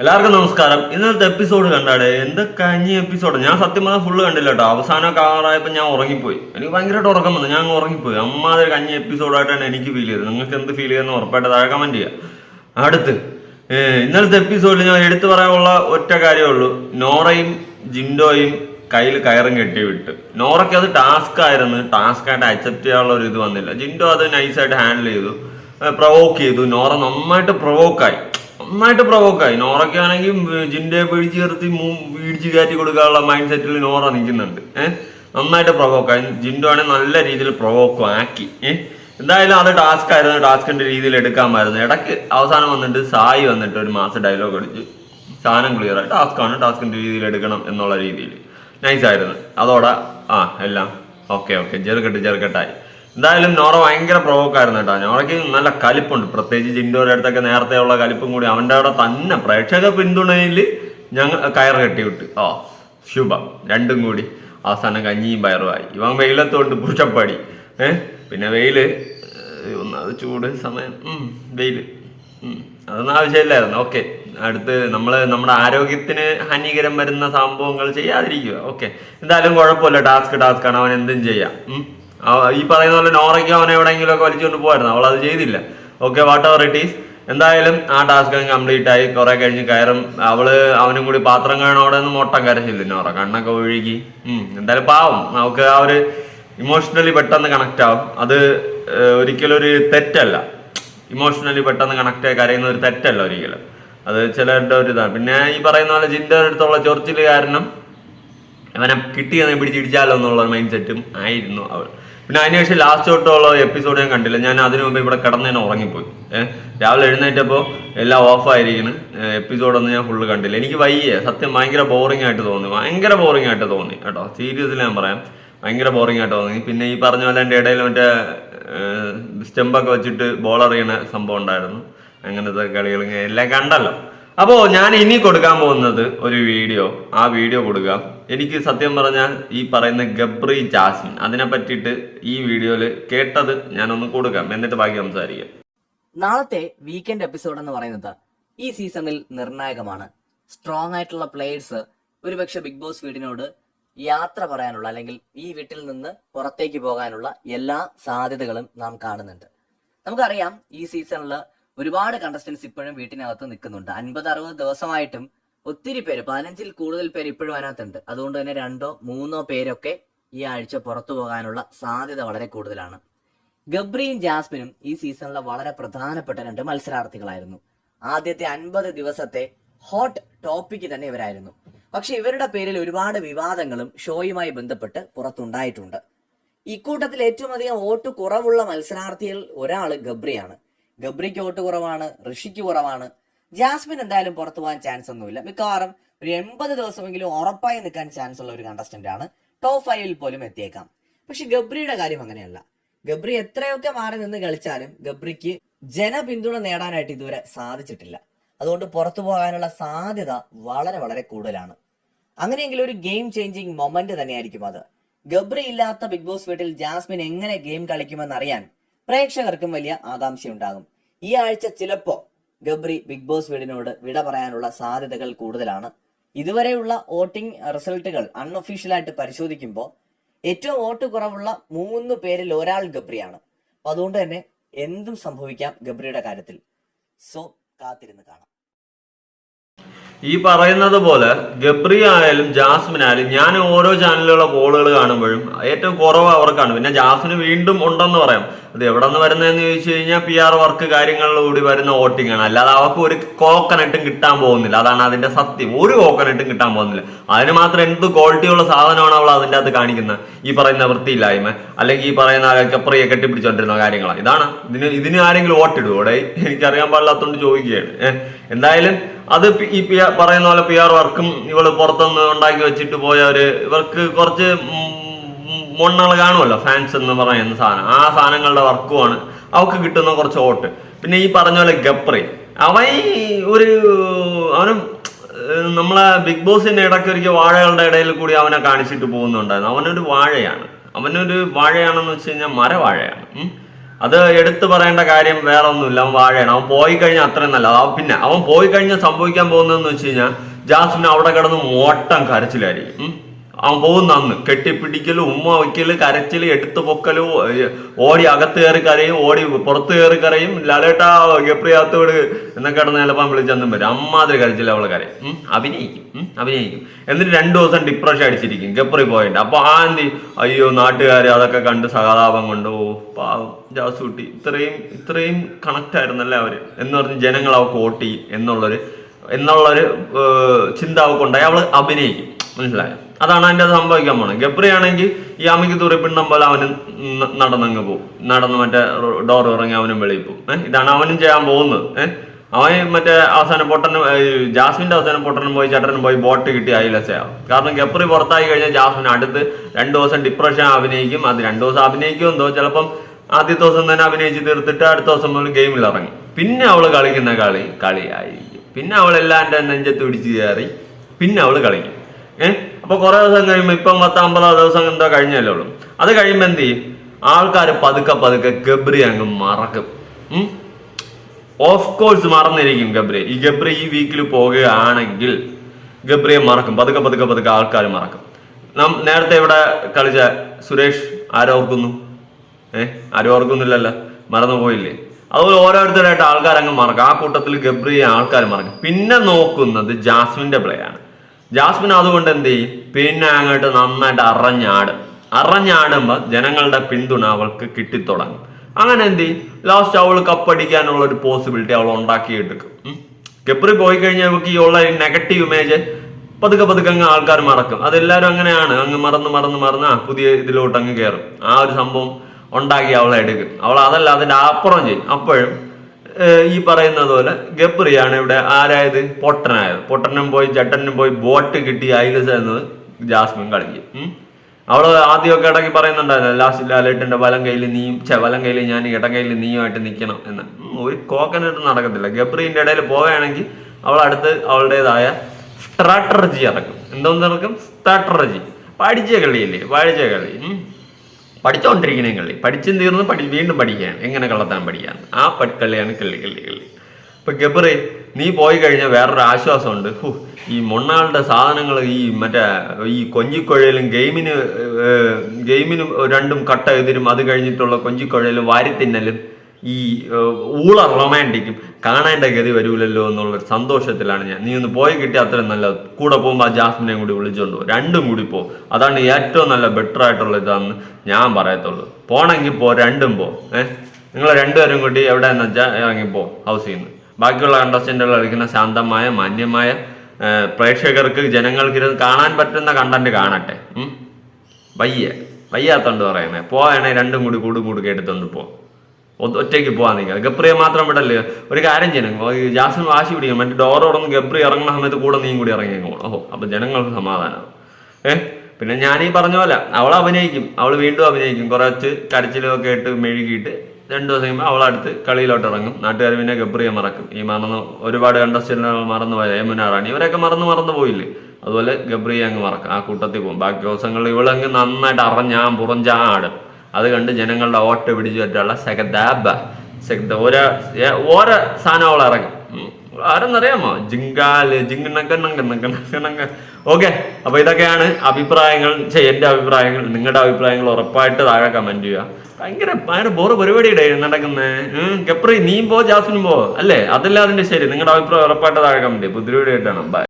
എല്ലാവർക്കും നമസ്കാരം. ഇന്നത്തെ എപ്പിസോഡ് കണ്ടാടെ? എന്ത് കഞ്ഞി എപ്പിസോഡ് ഞാൻ സത്യം പറഞ്ഞാൽ ഫുള്ള് കണ്ടില്ല കേട്ടോ അവസാനം കാറായപ്പോൾ ഞാൻ ഉറങ്ങിപ്പോയി. എനിക്ക് ഭയങ്കരമായിട്ട് ഉറക്കം വന്നു. ഞാൻ ഉറങ്ങിപ്പോയി. അമ്മാതിരി കഞ്ഞി എപ്പിസോഡായിട്ടാണ് എനിക്ക് ഫീൽ ചെയ്തത്. നിങ്ങൾക്ക് എന്ത് ഫീൽ ചെയ്യുന്ന ഉറപ്പായിട്ട് താഴെ കമന്റ് ചെയ്യുക അടുത്ത് ഇന്നലത്തെ എപ്പിസോഡിൽ ഞാൻ എടുത്തു പറയാനുള്ള ഒറ്റ കാര്യമേ ഉള്ളൂ. നോറയും ജിൻഡോയും കയ്യിൽ കയറും കെട്ടി വിട്ട്. നോറയ്ക്ക് അത് ടാസ്ക് ആയിരുന്നു. ടാസ്ക് ആയിട്ട് അക്സെപ്റ്റ് ചെയ്യാനുള്ള ഒരു ഇത് വന്നില്ല. ജിൻഡോ അത് നൈസായിട്ട് ഹാൻഡിൽ ചെയ്തു. പ്രൊവോക്ക് ചെയ്തു. നോറ നന്നായിട്ട് പ്രൊവോക്കായി നന്നായിട്ട് പ്രൊവോക്കായി നോറയ്ക്കാണെങ്കിൽ ജിൻഡയെ പിടിച്ചു കയർത്തി പിടിച്ചു കയറ്റി കൊടുക്കാനുള്ള മൈൻഡ് സെറ്റിൽ നോറ നിൽക്കുന്നുണ്ട്. ഏഹ് നന്നായിട്ട് പ്രൊവോക്കായി ജിൻഡോ ആണെങ്കിൽ നല്ല രീതിയിൽ പ്രവോക്കും ആക്കി. ഏഹ് എന്തായാലും അത് ടാസ്ക് ആയിരുന്നു. ടാസ്കിന്റെ രീതിയിൽ എടുക്കാമായിരുന്നു. ഇടയ്ക്ക് അവസാനം വന്നിട്ട് സായി വന്നിട്ട് ഒരു മാസം ഡയലോഗ് അടിച്ച് സാധനം ക്ലിയർ ആയി. ടാസ്ക് ആണ്. ടാസ്കിന്റെ രീതിയിൽ എടുക്കണം എന്നുള്ള രീതിയിൽ. നൈസ് ആയിരുന്നു. അതോടെ ആ എല്ലാം ഓക്കെ ഓക്കെ ചെറുക്കെട്ട് ചെറുകെട്ടായി എന്തായാലും നോറ ഭയങ്കര പ്രൊവോക്കായിരുന്നു കേട്ടോ. നോറയ്ക്ക് നല്ല കലിപ്പുണ്ട്. പ്രത്യേകിച്ച് ജിൻഡോയുടെ അടുത്തൊക്കെ നേരത്തെ ഉള്ള കലിപ്പും കൂടി അവന്റെ അവിടെ തന്നെ പ്രേക്ഷക പിന്തുണയിൽ ഞങ്ങൾ കയർ കെട്ടിവിട്ട് ഓ ശുഭം. രണ്ടും കൂടി. അവസാനം കഞ്ഞിയും പയറുമായി ഇവൻ വെയിലത്തോണ്ട് പുഷപ്പടി ഏ? പിന്നെ ഏഹ്, ഒന്നാമത് ചൂട് സമയം. വെയിൽ അതൊന്നും ആവശ്യമില്ലായിരുന്നു. ഓക്കെ. അടുത്ത് നമ്മൾ നമ്മുടെ ആരോഗ്യത്തിന് ഹാനികരം വരുന്ന സംഭവങ്ങൾ ചെയ്യാതിരിക്കുക. ഓക്കെ. എന്തായാലും കുഴപ്പമില്ല. ടാസ്ക് ടാസ്ക് ആണ്. അവൻ എന്തും ചെയ്യാം. ഈ പറയുന്ന പോലെ നോറയ്ക്ക് അവനെ എവിടെയെങ്കിലും ഒക്കെ വലിച്ചുകൊണ്ട് പോകായിരുന്നു അവൾ അത് ചെയ്തില്ല. Okay whatever it is എന്തായാലും ആ ടാസ്ക് കംപ്ലീറ്റ് ആയി. കുറെ കഴിഞ്ഞ് കയറും. അവൾ അവനും കൂടി പാത്രം കാണോടെ നിന്ന് മൊട്ടം കരച്ചില്ല നോറ. കണ്ണൊക്കെ ഒഴുകി. എന്തായാലും പാവം. നമുക്ക് ആ ഒരു ഇമോഷണലി പെട്ടെന്ന് കണക്ട് ആവും. അത് ഒരിക്കലും ഒരു തെറ്റല്ല. ഇമോഷണലി പെട്ടെന്ന് കണക്ട് ആയി കരയുന്ന ഒരു തെറ്റല്ല ഒരിക്കലും. അത് ചിലരുടെ ഒരു ഇതാണ്. പിന്നെ ഈ പറയുന്ന പോലെ ജിന്റെ അടുത്തുള്ള ചൊറിച്ചിൽ കാരണം അവനെ കിട്ടിയെന്ന് പിടിച്ചിടിച്ചാലോ എന്നുള്ള മൈൻഡ് സെറ്റും ആയിരുന്നു അവൾ. പിന്നെ അതിനുശേഷം ലാസ്റ്റ് തൊട്ടുള്ള എപ്പിസോഡ് ഞാൻ കണ്ടില്ല. ഞാൻ അതിനു മുമ്പ് ഇവിടെ കിടന്ന് തന്നെ ഉറങ്ങിപ്പോയി. ഏഹ് രാവിലെ എഴുന്നേറ്റപ്പോൾ എല്ലാം ഓഫായിരിക്കുന്നു എപ്പിസോഡൊന്നും ഞാൻ ഫുള്ള് കണ്ടില്ല. എനിക്ക് വയ്യ. സത്യം ഭയങ്കര ബോറിംഗ് ആയിട്ട് തോന്നി. ഭയങ്കര ബോറിംഗ് ആയിട്ട് തോന്നി. കേട്ടോ സീരിയസിൽ ഞാൻ പറയാം. ഭയങ്കര ബോറിംഗ് ആയിട്ട് തോന്നി. പിന്നെ ഈ പറഞ്ഞ പോലെ എന്റെ ഇടയിൽ മറ്റേ സ്റ്റെമ്പൊക്കെ വെച്ചിട്ട് ബോൾ എറിയണ സംഭവം ഉണ്ടായിരുന്നു. അങ്ങനത്തെ ഇങ്ങനെ എല്ലാം കണ്ടല്ലോ. അപ്പോ ഞാൻ ഇനി കൊടുക്കാൻ പോകുന്നത് ഒരു വീഡിയോ. ആ വീഡിയോ കൊടുക്കാം എനിക്ക് സത്യം പറഞ്ഞാൽ ഈ പറയുന്ന ഗബ്രി ജാസ്മിൻ അതിനെ പറ്റിയിട്ട് ഈ വീഡിയോയിൽ കേട്ടത് ഞാനൊന്ന് കൊടുക്കാം. എന്നിട്ട് ബാക്കി സംസാരിക്കാം. നാളത്തെ വീക്കെൻഡ് എപ്പിസോഡ് എന്ന് പറയുന്നത് ഈ സീസണിൽ നിർണായകമാണ്. സ്ട്രോങ് ആയിട്ടുള്ള പ്ലേയേഴ്സ് ഒരുപക്ഷെ ബിഗ് ബോസ് വീടിനോട് യാത്ര പറയാനുള്ള അല്ലെങ്കിൽ ഈ വീട്ടിൽ നിന്ന് പുറത്തേക്ക് പോകാനുള്ള എല്ലാ സാധ്യതകളും നാം കാണുന്നുണ്ട്. നമുക്കറിയാം ഈ സീസണിൽ ഒരുപാട് കണ്ടസ്റ്റൻസ് ഇപ്പോഴും വീട്ടിനകത്ത് നിൽക്കുന്നുണ്ട്. അൻപത് അറുപത് ദിവസമായിട്ടും ഒത്തിരി പേര് പതിനഞ്ചിൽ കൂടുതൽ പേര് ഇപ്പോഴും അതിനകത്തുണ്ട്. അതുകൊണ്ട് തന്നെ രണ്ടോ മൂന്നോ പേരൊക്കെ ഈ ആഴ്ച പുറത്തു പോകാനുള്ള സാധ്യത വളരെ കൂടുതലാണ്. ഗബ്രിയും ജാസ്മിനും ഈ സീസണിലെ വളരെ പ്രധാനപ്പെട്ട രണ്ട് മത്സരാർത്ഥികളായിരുന്നു. ആദ്യത്തെ അൻപത് ദിവസത്തെ ഹോട്ട് ടോപ്പിക്ക് തന്നെ ഇവരായിരുന്നു. പക്ഷെ ഇവരുടെ പേരിൽ ഒരുപാട് വിവാദങ്ങളും ഷോയുമായി ബന്ധപ്പെട്ട് പുറത്തുണ്ടായിട്ടുണ്ട്. ഇക്കൂട്ടത്തിൽ ഏറ്റവും അധികം വോട്ട് കുറവുള്ള മത്സരാർത്ഥികൾ ഒരാൾ ഗബ്രിയാണ്. ഗബ്രിക്ക് വോട്ട് കുറവാണ് ഋഷിക്ക് കുറവാണ്. ജാസ്മിൻ എന്തായാലും പുറത്തു പോകാൻ ചാൻസ് ഒന്നുമില്ല. മിക്കവാറും ഒരു എൺപത് ദിവസമെങ്കിലും ഉറപ്പായി നിൽക്കാൻ ചാൻസ് ഉള്ള ഒരു കണ്ടസ്റ്റന്റ് ആണ്. ടോപ്പ് ഫൈവിൽ പോലും എത്തിയേക്കാം. പക്ഷെ ഗബ്രിയുടെ കാര്യം അങ്ങനെയല്ല. ഗബ്രി എത്രയൊക്കെ മാറി നിന്ന് കളിച്ചാലും ഗബ്രിക്ക് ജനപിന്തുണ നേടാനായിട്ട് ഇതുവരെ സാധിച്ചിട്ടില്ല. അതുകൊണ്ട് പുറത്തു പോകാനുള്ള സാധ്യത വളരെ വളരെ കൂടുതലാണ്. അങ്ങനെയെങ്കിലും ഒരു ഗെയിം ചേഞ്ചിങ് മൊമെന്റ് തന്നെയായിരിക്കും അത്. ഗബ്രി ഇല്ലാത്ത ബിഗ് ബോസ് വീട്ടിൽ ജാസ്മിൻ എങ്ങനെ ഗെയിം കളിക്കുമെന്ന് അറിയാൻ പ്രേക്ഷകർക്കും വലിയ ആകാംക്ഷയുണ്ടാകും. ഈ ആഴ്ച ചിലപ്പോ ഗബ്രി ബിഗ് ബോസ് വീടിനോട് വിട പറയാനുള്ള സാധ്യതകൾ കൂടുതലാണ്. ഇതുവരെയുള്ള വോട്ടിംഗ് റിസൾട്ടുകൾ അൺഒഫീഷ്യലായിട്ട് പരിശോധിക്കുമ്പോൾ ഏറ്റവും വോട്ട് കുറവുള്ള മൂന്ന് പേരിൽ ഒരാൾ ഗബ്രിയാണ്. അപ്പൊ അതുകൊണ്ട് തന്നെ എന്തും സംഭവിക്കാം ഗബ്രിയുടെ കാര്യത്തിൽ. സോ കാത്തിരുന്ന് കാണാം. ഈ പറയുന്നത് പോലെ ഗബ്രി ആയാലും ജാസ്മിൻ ആയാലും ഞാൻ ഓരോ ചാനലുകളുടെ കോളുകൾ കാണുമ്പോഴും ഏറ്റവും കുറവ് അവർക്കാണ് പിന്നെ ജാസ്മിന് വീണ്ടും ഉണ്ടെന്ന് പറയാം. അത് എവിടെ നിന്ന് വരുന്നതെന്ന് ചോദിച്ചു കഴിഞ്ഞാൽ പി ആർ വർക്ക് കാര്യങ്ങളിലൂടി വരുന്ന വോട്ടിംഗ് ആണ്. അല്ലാതെ അവർക്ക് ഒരു കോക്കനട്ടും കിട്ടാൻ പോകുന്നില്ല. അതാണ് അതിന്റെ സത്യം. ഒരു കോക്കനട്ടും കിട്ടാൻ പോകുന്നില്ല. അതിന് മാത്രം എന്ത് ക്വാളിറ്റിയുള്ള സാധനമാണ് അവൾ അതിന്റെ അകത്ത് കാണിക്കുന്നത്? ഈ പറയുന്ന വൃത്തിയില്ലായ്മ അല്ലെങ്കിൽ ഈ പറയുന്ന കപ്പറിയെ കെട്ടിപ്പിടിച്ചോണ്ടിരുന്ന കാര്യങ്ങളാണ്. ഇതാണ് ഇതിന് ഇതിന് ആരെങ്കിലും വോട്ടിടുവോടെ എനിക്കറിയാൻ പാടില്ലാത്തതുകൊണ്ട് ചോദിക്കുകയാണ്. ഏഹ് എന്തായാലും അത് ഈ പി- പറയുന്ന പോലെ പി ആർ വർക്കും ഇവൾ പുറത്തുനിന്ന് ഉണ്ടാക്കി വെച്ചിട്ട് പോയവര് ഇവർക്ക് കുറച്ച് മൊണ്ണകൾ കാണുമല്ലോ ഫാൻസ് എന്ന് പറയുന്ന സാധനം. ആ സാധനങ്ങളുടെ വർക്കുമാണ്. അവർക്ക് കിട്ടുന്ന കുറച്ച് വോട്ട്. പിന്നെ ഈ പറഞ്ഞ പോലെ ഗപ്രി. അവൻ ഒരു അവനും നമ്മളെ ബിഗ് ബോസിന്റെ ഇടയ്ക്ക് ഒരിക്കൽ വാഴകളുടെ ഇടയിൽ കൂടി അവനെ കാണിച്ചിട്ട് പോകുന്നുണ്ടായിരുന്നു. അവനൊരു വാഴയാണ്. അവനൊരു വാഴയാണെന്ന് വെച്ച് കഴിഞ്ഞാൽ മരവാഴയാണ്. അത് എടുത്തു പറയേണ്ട കാര്യം വേറെ ഒന്നുമില്ല അവൻ വാഴയാണ്. അവൻ പോയി കഴിഞ്ഞാൽ അത്രയും നല്ല അവൻ പിന്നെ അവൻ പോയി കഴിഞ്ഞാൽ സംഭവിക്കാൻ പോകുന്നതെന്ന് വെച്ച് കഴിഞ്ഞാൽ ജാസ്മിൻ അവിടെ കിടന്ന് മോട്ടം കരച്ചിലായിരിക്കും. പോകുന്ന അന്ന് കെട്ടിപ്പിടിക്കൽ ഉമ്മ വയ്ക്കൽ കരച്ചിൽ എടുത്തു പൊക്കൽ ഓടി അകത്ത് കയറി കരയും ഓടി പുറത്ത് കയറി കരയും. ലാലേട്ടാ എപ്രിയാത്തോട് എന്നൊക്കെ കിടന്ന് ചിലപ്പം വിളിച്ചെന്നും വരും. അമ്മാതിരി കരച്ചില്ല അവളെ കരയും. അഭിനയിക്കും. അഭിനയിക്കും. എന്നിട്ട് രണ്ടു ദിവസം ഡിപ്രഷൻ അടിച്ചിരിക്കും. ഗപ്രി പോയിട്ട് അപ്പൊ ആ എന്ത് അയ്യോ നാട്ടുകാർ അതൊക്കെ കണ്ട് സഹതാപം കൊണ്ട് ഓ പാവം ജാസൂട്ടി. ഇത്രയും ഇത്രയും കണക്ട് ആയിരുന്നല്ലേ അവർ? എന്ന് പറഞ്ഞ് ജനങ്ങൾ വോട്ട് ചെയ്യും. എന്നുള്ളൊരു എന്നുള്ളൊരു ചിന്ത അവൾക്കുണ്ടായി അവൾ അഭിനയിക്കും. മനസ്സിലായോ? അതാണ് അതിന്റെ സംഭവിക്കാൻ പോണത്. ഗബ്രി ആണെങ്കിൽ ഈ അമ്മയ്ക്ക് തുറി പിണ്ണം പോലെ അവന് നടന്നങ്ങ് പോകും നടന്ന് മറ്റേ ഡോർ ഇറങ്ങി അവനും വെളിയിൽ പോകും ഏഹ് ഇതാണ് അവനും ചെയ്യാൻ പോകുന്നത്. ഏഹ് അവൻ മറ്റേ അവസാനം പൊട്ടനും ജാസ്മിന്റെ അവസാനം പൊട്ടനും പോയി ചേട്ടനും പോയി ബോട്ട് കിട്ടി അയിലസയാവും കാരണം ഗബ്രി പുറത്തായി കഴിഞ്ഞാൽ ജാസ്മിൻ അടുത്ത് രണ്ടു ദിവസം ഡിപ്രഷൻ അഭിനയിക്കും. അത് രണ്ടു ദിവസം അഭിനയിക്കും. എന്തോ ചിലപ്പം ആദ്യത്തെ ദിവസം തന്നെ അഭിനയിച്ച് തീർത്തിട്ട് അടുത്ത ദിവസം മുതൽ ഗെയിമിൽ ഇറങ്ങും. പിന്നെ അവൾ കളിക്കുന്ന കളി കളിയായിരിക്കും. പിന്നെ അവളെല്ലാം എന്റെ നെഞ്ചത്ത് പിടിച്ച് കയറി പിന്നെ അവൾ കളിക്കും. ഏഹ് അപ്പൊ കുറെ ദിവസം കഴിയുമ്പോൾ ഇപ്പം പത്തമ്പതോ ദിവസം എന്തോ കഴിഞ്ഞല്ലേ ഉള്ളൂ. അത് കഴിയുമ്പോൾ എന്ത് ചെയ്യും? ആൾക്കാർ പതുക്കെ പതുക്കെ ഗബ്രി അങ്ങ് മറക്കും. ഓഫ് കോഴ്സ് മറന്നിരിക്കും ഗബ്രി ഈ ഗബ്രി ഈ വീക്കിൽ പോകുകയാണെങ്കിൽ ഗബ്രിയെ മറക്കും. പതുക്കെ പതുക്കെ പതുക്കെ ആൾക്കാർ മറക്കും. നാം നേരത്തെ ഇവിടെ കളിച്ച സുരേഷ് ആരോർക്കുന്നു ഏഹ് ആരും ഓർക്കുന്നില്ലല്ലോ. മറന്നു പോയില്ലേ അതുപോലെ ഓരോരുത്തരായിട്ട് ആൾക്കാർ അങ്ങ് മറക്കും. ആ കൂട്ടത്തിൽ ഗബ്രിയെ ആൾക്കാർ മറക്കും. പിന്നെ നോക്കുന്നത് ജാസ്മിന്റെ പ്ലേ ആണ്. ജാസ്മിൻ അതുകൊണ്ട് എന്ത് ചെയ്യും? പിന്നെ അങ്ങോട്ട് നന്നായിട്ട് അറഞ്ഞാടും. അറഞ്ഞാടുമ്പോൾ ജനങ്ങളുടെ പിന്തുണ അവൾക്ക് കിട്ടിത്തുടങ്ങും. അങ്ങനെ എന്ത് ചെയ്യും? ലാസ്റ്റ് അവൾ കപ്പടിക്കാനുള്ള ഒരു പോസിബിലിറ്റി അവൾ ഉണ്ടാക്കിയെടുക്കും. കെപ്രി പോയി കഴിഞ്ഞാൽ ഇവർക്ക് ഈ ഉള്ള നെഗറ്റീവ് ഇമേജ് പതുക്കെ പതുക്കെ അങ്ങ് ആൾക്കാർ മറക്കും. അതെല്ലാവരും അങ്ങനെയാണ്. അങ്ങ് മറന്ന് മറന്ന് മറന്ന് ആ പുതിയ ഇതിലോട്ട് അങ്ങ് കയറും ആ ഒരു സംഭവം ഉണ്ടാക്കി അവളെ എടുക്കും. അവൾ അതല്ല അതിന്റെ അപ്പുറം ചെയ്യും. അപ്പോഴും ഈ പറയുന്നത് പോലെ ഗബ്രിയാണ് ഇവിടെ ആരായത്? പൊട്ടനായത്. പൊട്ടനും പോയി ചട്ടനും പോയി ബോട്ട് കിട്ടി ഐലസ് ചേർന്നത് ജാസ്മിൻ കളിക്കും. അവൾ ആദ്യമൊക്കെ ഇടയ്ക്ക് പറയുന്നുണ്ടായിരുന്നു ലാസ്റ്റ് ലാലേട്ടിന്റെ വലം കയ്യിൽ നീയും ചെ വലം കയ്യിൽ ഞാൻ ഇടം കയ്യിൽ നീയുമായിട്ട് നിൽക്കണം എന്ന്. ഒരു കോക്കനട്ട് നടക്കത്തില്ല. ഗബ്രീന്റെ ഇടയിൽ പോവുകയാണെങ്കിൽ അവൾ അടുത്ത് അവളുടേതായ സ്ട്രാറ്റർജി ഇറക്കും. എന്തോന്ന് ഇറക്കും? സ്ട്രാറ്റർജി. പഠിച്ച കളിയല്ലേ? പഠിച്ച കളി. പഠിച്ചുകൊണ്ടിരിക്കണേ കള്ളി. പഠിച്ചും തീർന്ന് പഠി വീണ്ടും പഠിക്കാൻ എങ്ങനെ കള്ളത്താൻ പഠിക്കാൻ? ആ പടിക്കള്ളിയാണ് കള്ളി കള്ളി കളി കളി ഇപ്പൊ ഗബറി നീ പോയി കഴിഞ്ഞാൽ വേറൊരു ആശ്വാസമുണ്ട്. ഹു, ഈ മൊണ്ണാളുടെ സാധനങ്ങൾ ഈ മറ്റേ ഈ കൊഞ്ചിക്കുഴയിലും ഗെയിമിനും ഗെയിമിന് രണ്ടും കട്ട എതിരും അത് കഴിഞ്ഞിട്ടുള്ള കൊഞ്ചിക്കുഴയിലും വാരിത്തിന്നലും ഈ ഊള റൊമാന്റിക്കും കാണേണ്ട ഗതി വരൂലല്ലോ എന്നുള്ള സന്തോഷത്തിലാണ് ഞാൻ. നീ ഒന്ന് പോയി കിട്ടിയ അത്രയും നല്ല കൂടെ പോകുമ്പോൾ ആ ജാസ്മിനെയും കൂടി വിളിച്ചോണ്ട് പോകും രണ്ടും കൂടി പോ. അതാണ് ഏറ്റവും നല്ല ബെറ്റർ ആയിട്ടുള്ള ഇതാണെന്ന് ഞാൻ പറയത്തുള്ളൂ. പോണെങ്കിൽ പോ രണ്ടും പോ. ഏഹ് നിങ്ങൾ രണ്ടുപേരും കൂടി എവിടെ എന്ന് വെച്ചാൽ ഇറങ്ങിപ്പോ ഹൗസ് ചെയ്യുന്നു ബാക്കിയുള്ള കണ്ടസ്റ്റന്റുകൾ കളിക്കുന്ന ശാന്തമായ മാന്യമായ പ്രേക്ഷകർക്ക് ജനങ്ങൾക്ക് ഇരുന്ന് കാണാൻ പറ്റുന്ന കണ്ടന്റ് കാണട്ടെ. വയ്യ. വയ്യാത്തോണ്ട് പറയണേ പോയാണെ രണ്ടും കൂടി കൂടും കൂടി എടുത്തോണ്ട് പോ. ഒറ്റയ്ക്ക് പോകാൻ നിൽക്കുക. ഗബ്രിയെ മാത്രം വിടല്ലേ ഒരു കാര്യം ചെയ്യണം. ജാസിൻ വാശി പിടിക്കണം. മറ്റേ ഡോർ തുറന്ന് ഗബ്രി ഇറങ്ങുന്ന സമയത്ത് കൂടെ നീയും കൂടി ഇറങ്ങി പോകണം ഓഹോ അപ്പൊ ജനങ്ങൾക്ക് സമാധാനം. ഏഹ് പിന്നെ ഞാൻ ഈ പറഞ്ഞ പോലെ അവൾ അഭിനയിക്കും. അവൾ വീണ്ടും അഭിനയിക്കും. കുറച്ച് കരച്ചിലൊക്കെ ഇട്ട് മെഴുകിയിട്ട് രണ്ടു ദിവസം കഴിയുമ്പോൾ അവളടുത്ത് കളിയിലോട്ട് ഇറങ്ങും. നാട്ടുകാർ പിന്നെ ഗബ്രിയെ മറക്കും. ഈ മറന്ന് ഒരുപാട് കണ്ടസ്റ്റന്റുകൾ മറന്നു പോയ യമുന ഇവരൊക്കെ മറന്ന് മറന്നു പോയില്ലേ? അതുപോലെ ഗബ്രിയെ അങ്ങ് മറക്കും. ആ കൂട്ടത്തിൽ പോകും. ബാക്കി ദിവസങ്ങളിൽ ഇവളങ്ങ് നന്നായിട്ട് അറിഞ്ഞാൻ പുറഞ്ചാടും. അത് കണ്ട് ജനങ്ങളുടെ ഓട്ട് പിടിച്ചു പറ്റാനുള്ള സെഗദാബ സെഗദ ഓരോ ഓരോ സാധനം ഇറങ്ങും. ആരെന്നറിയാമോ? ജിങ്കാൽ ഓക്കെ അപ്പൊ ഇതൊക്കെയാണ് അഭിപ്രായങ്ങൾ എന്റെ അഭിപ്രായങ്ങൾ നിങ്ങളുടെ അഭിപ്രായങ്ങൾ ഉറപ്പായിട്ട് താഴെ കമന്റ് ചെയ്യുക. ഭയങ്കര ഭയങ്കര ബോറ് പരിപാടിയുടെ നടക്കുന്നേ. ഗപ്രി നീ പോ ജാസ്മിൻ പോ. അല്ലേ? അതല്ല അതിന്റെ ശരി. നിങ്ങളുടെ അഭിപ്രായം ഉറപ്പായിട്ട് താഴെ കമന്റ് വീഡിയോ ആയിട്ടാണ് ബൈ